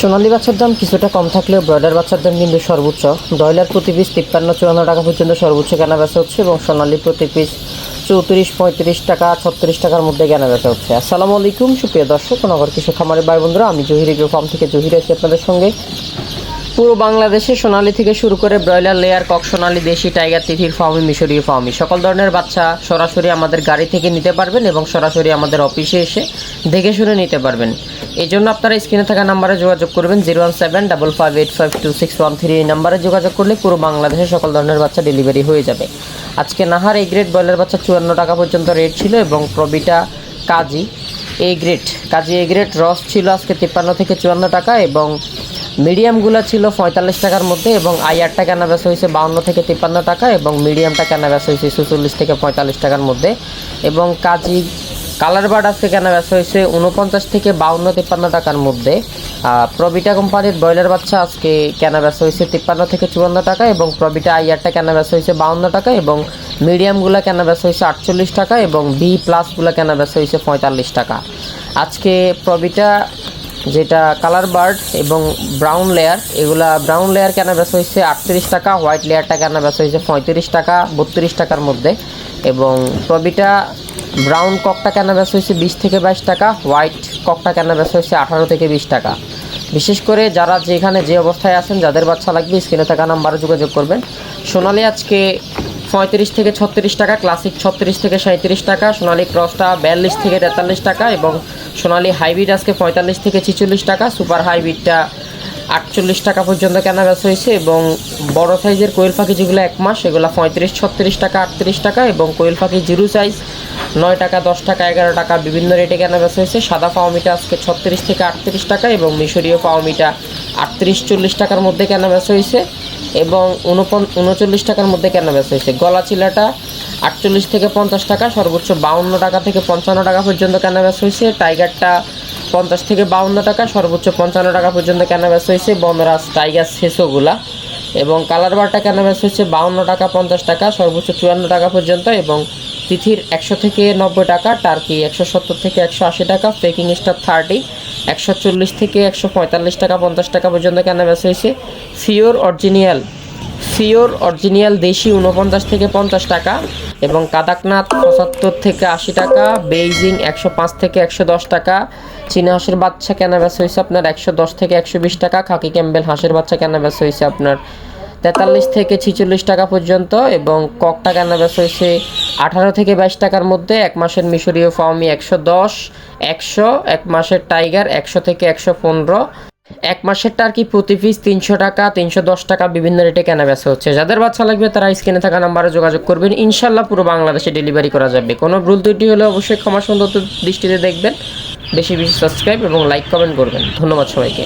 সোনালী বাচ্চার দাম কিছুটা কম থাকলেও ব্রয়লার বাচ্চার দাম কিন্তু সর্বোচ্চ। ব্রয়লার প্রতি পিস তিপ্পান্ন চুয়ান্ন টাকা পর্যন্ত সর্বোচ্চ কেনা বেচা হচ্ছে এবং সোনালী প্রতি পিস চৌত্রিশ পঁয়ত্রিশ টাকা, ছত্রিশ টাকার মধ্যে কেনা বেচা হচ্ছে। আসসালামু আলাইকুম, সুপ্রিয় দর্শক নগর কৃষক খামারের ভাই বন্ধুরা আমি জহির এগ্রো ফার্ম থেকে জহির আছি আপনাদের সঙ্গে। পুরো বাংলাদেশে সোনালী থেকে শুরু করে ব্রয়লার লেয়ার, কক সোনালী, দেশি, টাইগার, তিথির ফার্মি মিশরীয় ফার্মি সকল ধরনের বাচ্চা সরাসরি আমাদের গাড়ি থেকে নিতে পারবেন এবং সরাসরি আমাদের অফিসে এসে দেখে শুনে নিতে পারবেন। এই জন্য আপনারা স্ক্রিনে থাকা নাম্বারে যোগাযোগ করবেন, zero one seven double five eight five two six one three এই নাম্বারে যোগাযোগ করলে পুরো বাংলাদেশে সকল ধরনের বাচ্চা ডেলিভারি হয়ে যাবে। আজকে নাহার এই গ্রেড ব্রয়লার বাচ্চা চুয়ান্ন টাকা পর্যন্ত রেট ছিল এবং প্রবিটা কাজী A grade, Kazi A grade রস ছিল আজকে তিপ্পান্ন থেকে চুয়ান্ন টাকা এবং মিডিয়ামগুলো ছিল পঁয়তাল্লিশ টাকার মধ্যে এবং আইয়ারটা কেনা বেচা হয়েছে বাউন্ন থেকে তিপ্পান্ন টাকা এবং মিডিয়ামটা কেনা বেচা হয়েছে চুচল্লিশ থেকে পঁয়তাল্লিশ টাকার মধ্যে এবং কাজী কালার বার্ড আজকে কেনা বেচা হয়েছে উনপঞ্চাশ থেকে বাউন্ন তিপ্পান্ন টাকার মধ্যে। প্রবিটা কোম্পানির ব্রয়লার বাচ্চা আজকে কেনা বেচা হয়েছে তিপ্পান্ন থেকে চুয়ান্ন টাকা এবং প্রবিটা আইয়ারটা কেনা বেচা হয়েছে বাউন্ন টাকা এবং মিডিয়ামগুলো কেনা বেচা হয়েছে আটচল্লিশ টাকা এবং বি প্লাসগুলো কেনা বেচা হয়েছে পঁয়তাল্লিশ টাকা। আজকে প্রবিটা যেটা কালার বার্ড এবং ব্রাউন লেয়ার, এগুলা ব্রাউন লেয়ার কেনা বেচা হয়েছে আটত্রিশ টাকা, হোয়াইট লেয়ারটা কেনা বেচা হয়েছে পঁয়ত্রিশ টাকা, বত্রিশ টাকার মধ্যে এবং প্রবিটা ব্রাউন ককটা কেনা বেচা হয়েছে বিশ থেকে বাইশ টাকা, হোয়াইট ককটা কেনা বেচা হয়েছে আঠারো থেকে বিশ টাকা। বিশেষ করে যারা যেখানে যে অবস্থায় আছেন, যাদের বাচ্চা লাগবে, স্ক্রিনে থাকা নাম্বারে যোগাযোগ করবেন। সোনালি আজকে পঁয়ত্রিশ থেকে ছত্রিশ টাকা, ক্লাসিক ছত্রিশ থেকে সাঁত্রিশ টাকা, সোনালি ক্রসটা বিয়াল্লিশ থেকে তেতাল্লিশ টাকা এবং সোনালি হাইব্রিড আজকে পঁয়তাল্লিশ থেকে ছিচল্লিশ টাকা, সুপার হাইব্রিডটা আটচল্লিশ টাকা পর্যন্ত কেনা বেচা হয়েছে এবং বড় সাইজের কোয়েল পাখি যেগুলো এক মাস সেগুলো পঁয়ত্রিশ, ছত্রিশ টাকা, আটত্রিশ টাকা এবং কোয়েল পাখি জিরো সাইজ নয় টাকা, দশ টাকা, এগারো টাকা বিভিন্ন রেটে কেনা বেচা হয়েছে। সাদা পাওমিটা আজকে ছত্রিশ থেকে আটত্রিশ টাকা এবং মিশরীয় পাওমিটা আটত্রিশ, চল্লিশ টাকার মধ্যে কেনা বেচা হয়েছে এবং উনপন, উনচল্লিশ টাকার মধ্যে কেনা বেচা হয়েছে। গলা চিলাটা আটচল্লিশ থেকে পঞ্চাশ টাকা, সর্বোচ্চ বাউন্ন টাকা থেকে পঞ্চান্ন টাকা পর্যন্ত কেনা বেচা হয়েছে। টাইগারটা পঞ্চাশ থেকে বাউন্ন টাকা, সর্বোচ্চ পঞ্চান্ন টাকা পর্যন্ত কেনা বেচা হয়েছে, বনরাজ টাইগার শেষোগুলা এবং কালার বারটা কেনা বেচা হচ্ছে বাউন্ন টাকা, পঞ্চাশ টাকা, সর্বোচ্চ চুয়ান্ন টাকা পর্যন্ত, এবং তিথির একশো থেকে নব্বই টাকা, টার্কি একশো সত্তর থেকে একশো আশি টাকা পেকিং স্টার থার্টি একশো চল্লিশ থেকে একশো পঁয়তাল্লিশ টাকা, পঞ্চাশ টাকা পর্যন্ত কেনা বেচা হয়েছে। ফিওর অরিজিনিয়াল ফিওর অরিজিনাল দেশি উনপঞ্চাশ থেকে পঞ্চাশ টাকা এবং কাদাকনাথ পঁচাত্তর থেকে আশি টাকা, বেইজিং একশো পাঁচ থেকে একশো দশ টাকা, চীনা হাঁসের বাচ্চা কেনা বেচা হয়েছে আপনার একশো দশ থেকে একশো বিশ টাকা, খাকি ক্যাম্বেল হাঁসের বাচ্চা কেনা বেচা হয়েছে আপনার তেতাল্লিশ থেকে ছিচল্লিশ টাকা পর্যন্ত এবং ককটা কেনা বেচা হয়েছে আঠারো থেকে বাইশ টাকার মধ্যে, এক মাসের মিশরীয় ফার্মি একশো দশ, একশো, এক মাসের টাইগার একশো থেকে একশো পনেরো। এক মাসেরটা আর কি প্রতি পিস তিনশো টাকা, তিনশো দশ টাকা বিভিন্ন রেটে কেনা বেচা হচ্ছে। যাদের বাচ্চা লাগবে তারা স্ক্রিনে থাকা নাম্বারে যোগাযোগ করবেন। ইনশাল্লাহ পুরো বাংলাদেশে ডেলিভারি করা যাবে। কোনো ভুল ত্রুটি হলে অবশ্যই ক্ষমা সুন্দর দৃষ্টিতে দেখবেন। বেশি বেশি সাবস্ক্রাইব এবং লাইক কমেন্ট করবেন। ধন্যবাদ সবাইকে।